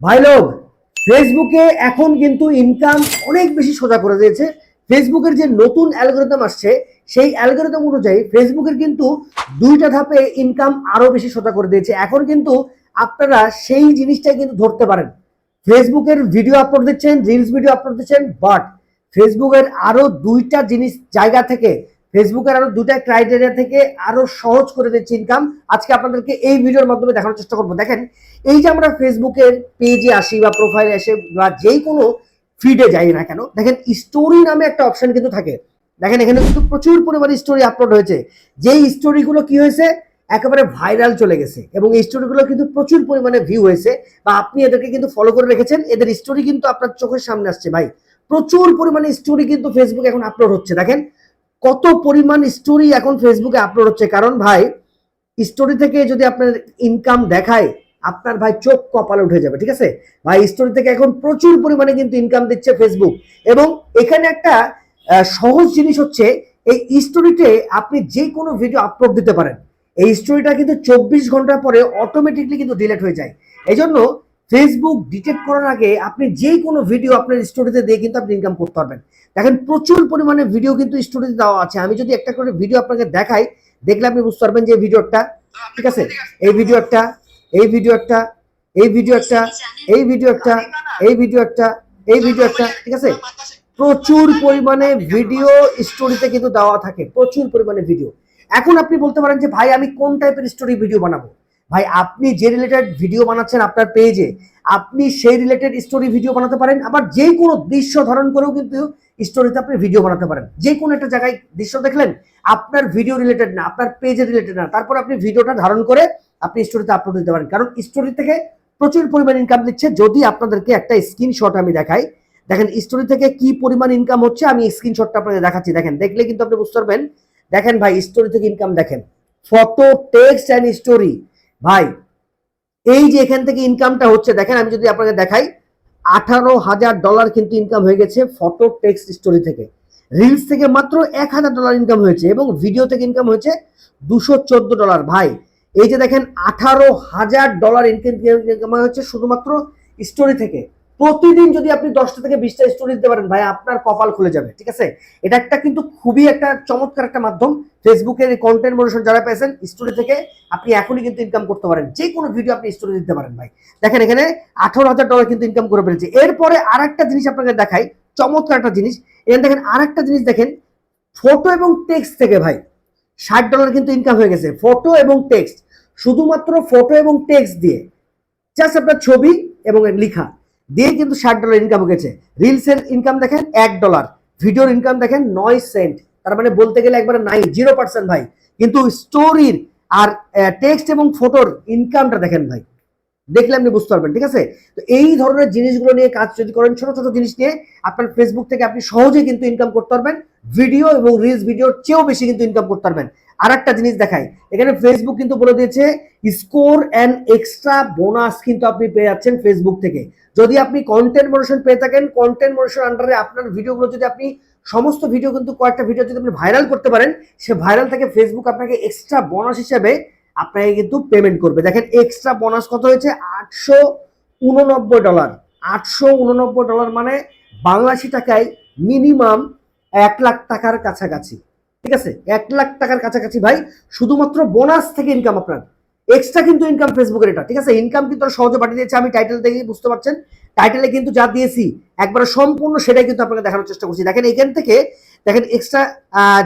ভাই লোক ফেসবুকে এখন কিন্তু ইনকাম অনেক বেশি সোজা করে দিয়েছে। ফেসবুকের যে নতুন অ্যালগোরিদম আসছে, সেই অ্যালগোরিদম অনুযায়ী ফেসবুকের কিন্তু দুইটা ধাপে ইনকাম আরও বেশি সোজা করে দিয়েছে। এখন কিন্তু আপনারা সেই জিনিসটাই কিন্তু ধরতে পারেন। ফেসবুকের ভিডিও আপলোড দিচ্ছেন রিলস ভিডিও আপলোড দিচ্ছেন বাট ফেসবুকের আরও দুইটা জিনিস জায়গা থেকে ফেসবুকের আরও দুটা ক্রাইটেরিয়া থেকে আরও সহজ করে দিচ্ছে ইনকাম আজকে আপনাদেরকে এই ভিডিওর মাধ্যমে দেখানোর চেষ্টা করব। দেখেন, এই যে আমরা ফেসবুকের পেজে আসি বা প্রোফাইলে এসে বা যেই কোনো ফিডে যাই না কেন, দেখেন স্টোরি নামে একটা অপশন কিন্তু থাকে। দেখেন, এখানে কিন্তু প্রচুর পরিমাণে স্টোরি আপলোড হয়েছে। যেই স্টোরিগুলো কি হয়েছে? একেবারে ভাইরাল চলে গেছে এবং এই স্টোরিগুলো কিন্তু প্রচুর পরিমাণে ভিউ হয়েছে বা আপনি এদেরকে কিন্তু ফলো করে রেখেছেন। এদের স্টোরি কিন্তু আপনার চোখের সামনে আসছে, ভাই। প্রচুর পরিমাণে স্টোরি কিন্তু ফেসবুকে এখন আপলোড হচ্ছে। দেখেন কত পরিমাণ স্টোরি এখন ফেসবুকে আপলোড হচ্ছে? কারণ ভাই স্টোরি থেকে যদি আপনার ইনকাম দেখায়, আপনার ভাই চোখ কপালে উঠে যাবে, ঠিক আছে? ভাই স্টোরি থেকে এখন প্রচুর পরিমাণে কিন্তু ইনকাম দিচ্ছে ফেসবুক এবং এখানে একটা সহজ জিনিস হচ্ছে, এই স্টোরিতে আপনি যে কোনো ভিডিও আপলোড দিতে পারেন। এই স্টোরিটা কিন্তু চব্বিশ ঘণ্টা পরে অটোমেটিকলি কিন্তু ডিলেট হয়ে যায়। এই জন্য ফেসবুক ডিটেক্ট করার আগে আপনি যে কোনো ভিডিও আপনার স্টোরিতে দিয়ে কিন্তু আপনি ইনকাম করতে পারবেন। দেখেন, প্রচুর পরিমাণে ভিডিও কিন্তু স্টোরিতে দেওয়া আছে। আমি যদি একটা করে ভিডিও আপনাকে দেখাই, দেখলে আপনি বুঝতে পারবেন যে ভিডিওটা ঠিক আছে? এই ভিডিও একটা এই ভিডিও একটা এই ভিডিও একটা এই ভিডিও একটা এই ভিডিও একটা এই ভিডিও একটা ঠিক আছে? প্রচুর পরিমাণে ভিডিও স্টোরিতে কিন্তু দেওয়া থাকে। প্রচুর পরিমাণে ভিডিও এখন আপনি বলতে পারেন যে, ভাই, আমি কোন টাইপের স্টোরি ভিডিও বানাবো? ভাই, আপনি যে রিলেটেড ভিডিও বানাচ্ছেন আপনার পেজে আপনি সেই রিলেটেড স্টোরি ভিডিও বানাতে পারেন, আবার যে কোনো দৃশ্য ধারণ করেও কিন্তু স্টোরিতে আপনি ভিডিও বানাতে পারেন। যে কোনো একটা জায়গায় দৃশ্য দেখলেন, আপনার ভিডিও রিলেটেড না, আপনার পেজে রিলেটেড না, তারপর আপনি ভিডিওটা ধারণ করে আপনি স্টোরিতে আপলোড দিতে পারেন। কারণ স্টোরি থেকে প্রচুর পরিমাণ ইনকাম দিচ্ছে। যদি আপনাদেরকে একটা স্ক্রিনশট আমি দেখাই, দেখেন স্টোরি থেকে কি পরিমাণ ইনকাম হচ্ছে, আমি স্ক্রিনশটটা আপনাদের দেখাচ্ছি। দেখেন, দেখলে কিন্তু আপনি বুঝতে পারবেন, দেখেন ভাই স্টোরি থেকে ইনকাম দেখেন। ফটো টেক্সট অ্যান্ড স্টোরি ভাই, এই যে এখান থেকে ইনকামটা হচ্ছে, দেখেন আমি যদি আপনাকে দেখাই, আঠারো হাজার ডলার কিন্তু ইনকাম হয়ে গেছে ফটো টেক্সট স্টোরি থেকে। রিলস থেকে মাত্র এক হাজার ডলার ইনকাম হয়েছে এবং ভিডিও থেকে ইনকাম হয়েছে দুশো চোদ্দ ডলার ভাই, এই যে দেখেন আঠারো হাজার ডলার ইনকাম হয়েছে শুধুমাত্র স্টোরি থেকে। প্রতিদিন যদি আপনি দশটা থেকে বিশটা স্টোরি দিতে পারেন, ভাই, আপনার কপাল খুলে যাবে, ঠিক আছে? এটা একটা কিন্তু খুবই একটা চমৎকার একটা মাধ্যম। ফেসবুকের কন্টেন্ট মনিটর যারা পেয়েছেন স্টোরি থেকে আপনি এখনই কিন্তু ইনকাম করতে পারেন। যে কোনো ভিডিও আপনি স্টোরি দিতে পারেন, ভাই। দেখেন, এখানে আঠারো হাজার ডলার কিন্তু ইনকাম করে ফেলেছে। এরপরে আর একটা জিনিস আপনাকে দেখাই, চমৎকার একটা জিনিস। এখানে দেখেন আর একটা জিনিস দেখেন ফটো এবং টেক্সট থেকে, ভাই, ষাট ডলার কিন্তু ইনকাম হয়ে গেছে। ফটো এবং টেক্সট শুধুমাত্র ফটো এবং টেক্সট দিয়ে জাস্ট আপনার ছবি এবং লেখা। দিয়ে কিন্তু ষাট ডলার ইনকাম গেছে। রিলসের ইনকাম দেখেন, এক ডলার ভিডিওর ইনকাম দেখেন, নয় সেন্ট তার মানে বলতে গেলে একবারে নাই জিরো পার্সেন্ট ভাই। কিন্তু স্টোরির আর টেক্সট এবং ফটোর ইনকামটা দেখেন ভাই। দেখলে আপনি বুঝতে পারবেন, ঠিক আছে? তো এই ধরনের জিনিসগুলো নিয়ে কাজ যদি করেন, ছোট ছোট জিনিস নিয়ে, আপনার ফেসবুক থেকে আপনি সহজেই কিন্তু ইনকাম করতে পারবেন। ভিডিও এবং রিলস ভিডিওর চেয়েও বেশি কিন্তু ইনকাম করতে পারবেন। আর একটা জিনিস দেখাই। এখানে ফেসবুক কিন্তু বলে দিয়েছে স্কোর অ্যান্ড এক্সট্রা বোনাস কিন্তু আপনি পেয়ে যাচ্ছেন ফেসবুক থেকে। যদি আপনি কন্টেন্ট মোশন পেয়ে থাকেন কন্টেন্ট মোশন আন্ডারে আপনার ভিডিওগুলো যদি আপনি, সমস্ত ভিডিও কিন্তু কয়েকটা ভিডিও যদি আপনি ভাইরাল করতে পারেন, সে ভাইরাল থেকে ফেসবুক আপনাকে এক্সট্রা বোনাস হিসেবে আপনাকে কিন্তু পেমেন্ট করবে। দেখেন এক্সট্রা বোনাস কত হয়েছে? আটশো উননব্বই ডলার আটশো উননব্বই ডলার মানে বাংলাদেশি টাকায় মিনিমাম এক লাখ টাকার কাছাকাছি। ঠিক আছে? এক লাখ টাকার কাছাকাছি ভাই, শুধুমাত্র বোনাস থেকে ইনকাম আপনার। এক্সট্রা কিন্তু ইনকাম ফেসবুকের এটা, ঠিক আছে? ইনকাম কিন্তু সহজে পাঠিয়ে দিয়েছে, আমি টাইটেল দেখেই বুঝতে পারছেন। টাইটেলে কিন্তু যা দিয়েছি, একবারে সম্পূর্ণ সেটাই কিন্তু আপনাকে দেখানোর চেষ্টা করছি। দেখেন, এখান থেকে, দেখেন এক্সট্রা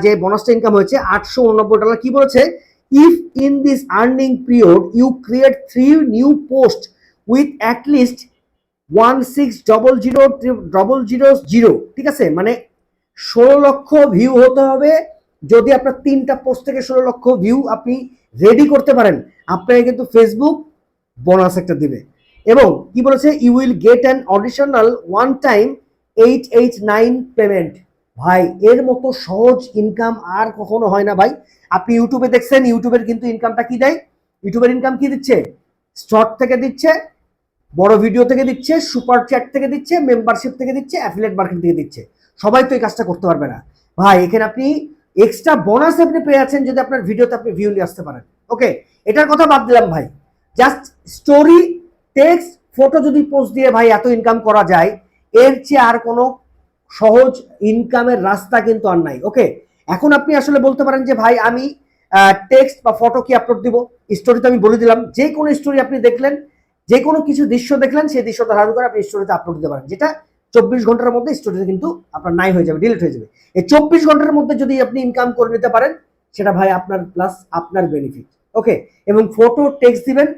যে বোনাসটা ইনকাম হয়েছে, আটশো উননব্বই ডলার কি বলেছে? If in this earning period you create three new post with at least one six double zero double zero zero ঠিক আছে? মানে ষোলো লক্ষ ভিউ হতে হবে যদি আপনার তিনটা পোস্ট থেকে ষোলো লক্ষ ভিউ আপনি রেডি করতে পারেন, আপনাকে কিন্তু ফেসবুক বোনাস একটা দিবে। এবং কি বলেছে? You will get an additional one time eight eight nine payment ভাই, এর মতো সহজ ইনকাম আর কখনো হয় না ভাই। আপনি ইউটিউবে দেখছেন ইউটিউবের কিন্তু ইনকামটা কি দেয়? ইউটিউবের ইনকাম কি দিচ্ছে? স্টক থেকে দিচ্ছে, বড় ভিডিও থেকে দিচ্ছে সুপার চ্যাট থেকে দিচ্ছে মেম্বারশিপ থেকে দিচ্ছে অ্যাফিলেট মার্কেট থেকে দিচ্ছে। সবাই তো এই কাজটা করতে পারবে না। ভাই, এখানে আপনি এক্সট্রা বোনাস আপনি পেয়ে আছেন যদি আপনার ভিডিওতে আপনি ভিউ নিয়ে আসতে পারেন। ওকে এটার কথা বাদ দিলাম ভাই। জাস্ট স্টোরি টেক্সট ফটো যদি পোস্ট দিয়ে ভাই এত ইনকাম করা যায়, এর চেয়ে আর কোনো সহজ ইনকামের রাস্তা কিন্তু আর নাই। ওকে এখন আপনি আসলে বলতে পারেন যে ভাই আমি টেক্সট বা ফটো কি আপলোড দিব? স্টোরিতে আমি বলে দিলাম। যে কোনো স্টোরি আপনি দেখলেন যে কোনো কিছু দৃশ্য দেখলেন, সেই দৃশ্যটা ধারণ করে আপনি স্টোরিতে আপলোড দিতে পারেন। যেটা চব্বিশ ঘণ্টার মধ্যে স্টোরিতে কিন্তু আপনার নাই হয়ে যাবে ডিলিট হয়ে যাবে। এই চব্বিশ ঘণ্টার মধ্যে যদি আপনি ইনকাম করে নিতে পারেন, সেটা ভাই আপনার প্লাস আপনার বেনিফিট ওকে এবং ফটো টেক্সট দিবেন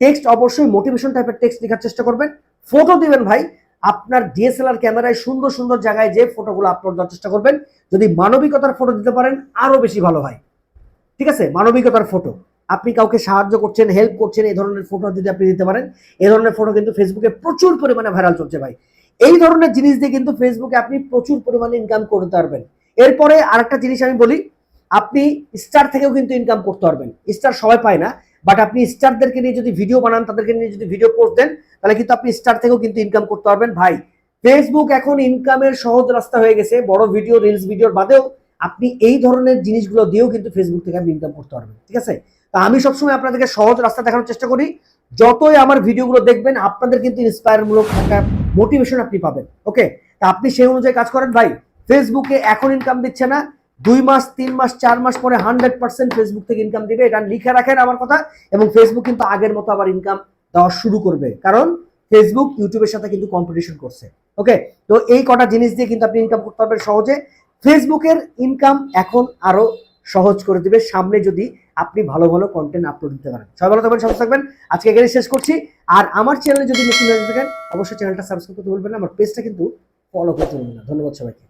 টেক্সট অবশ্যই মোটিভেশন টাইপের টেক্সট লেখার চেষ্টা করবেন। ফটো দিবেন ভাই, আপনার ডিএসএলআর ক্যামেরায় সুন্দর সুন্দর জায়গায় যে ফটোগুলো আপলোড দেওয়ার চেষ্টা করবেন। যদি মানবিকতার ফটো দিতে পারেন, আরও বেশি ভালো হয়। ঠিক আছে? মানবিকতার ফটো আপনি কাউকে সাহায্য করছেন হেল্প করছেন, এই ধরনের ফটো যদি আপনি দিতে পারেন, এই ধরনের ফটো কিন্তু ফেসবুকে প্রচুর পরিমাণে ভাইরাল চলছে ভাই। এই ধরনের জিনিস দিয়ে কিন্তু ফেসবুকে আপনি প্রচুর পরিমাণে ইনকাম করতে পারবেন। এরপরে আরেকটা জিনিস আমি বলি, আপনি স্টার থেকেও কিন্তু ইনকাম করতে পারবেন। স্টার সবাই পায় না বাট আপনি স্টারদেরকে নিয়ে যদি ভিডিও বানান, তাদেরকে নিয়ে যদি ভিডিও পোস্ট দেন, তাহলে কিন্তু আপনি স্টার থেকেও কিন্তু ইনকাম করতে পারবেন। ভাই ফেসবুক এখন ইনকামের সহজ রাস্তা হয়ে গেছে। বড় ভিডিও রিলস ভিডিওর বাদেও আপনি এই ধরনের জিনিসগুলো দিয়েও কিন্তু ফেসবুক থেকে আপনি ইনকাম করতে পারবেন। ঠিক আছে? তা আমি সবসময় আপনাদেরকে সহজ রাস্তা দেখানোর চেষ্টা করি। যতই আমার ভিডিওগুলো দেখবেন, আপনাদের কিন্তু ইন্সপায়ারমূলক একটা মোটিভেশন আপনি পাবেন। ওকে তা আপনি সেই অনুযায়ী কাজ করেন ভাই। ফেসবুকে এখন ইনকাম দিচ্ছে না। দুই মাস, তিন মাস, চার মাস পরে হান্ড্রেড পার্সেন্ট ফেসবুক থেকে ইনকাম দিবে। এটা লিখে রাখেন আমার কথা। এবং ফেসবুক কিন্তু আগের মতো আবার ইনকাম দেওয়া শুরু করবে। কারণ ফেসবুক ইউটিউবের সাথে কিন্তু কম্পিটিশন করছে। ওকে তো এই কটা জিনিস দিয়ে কিন্তু আপনি ইনকাম করতে পারবেন সহজে। ফেসবুকের ইনকাম এখন আরও সহজ করে দেবে। সামনে যদি আপনি ভালো ভালো কন্টেন্ট আপলোড দিতে পারেন। সবাই ভালো থাকবেন সবাই থাকবেন। আজকে এখানে শেষ করছি। আর আমার চ্যানেলে যদি নতুন হয়ে থাকেন, অবশ্যই চ্যানেলটা সাবস্ক্রাইব করতে ভুলবেন না। আমার পেজটা কিন্তু ফলো করতে ভুলবেন না। ধন্যবাদ সবাইকে।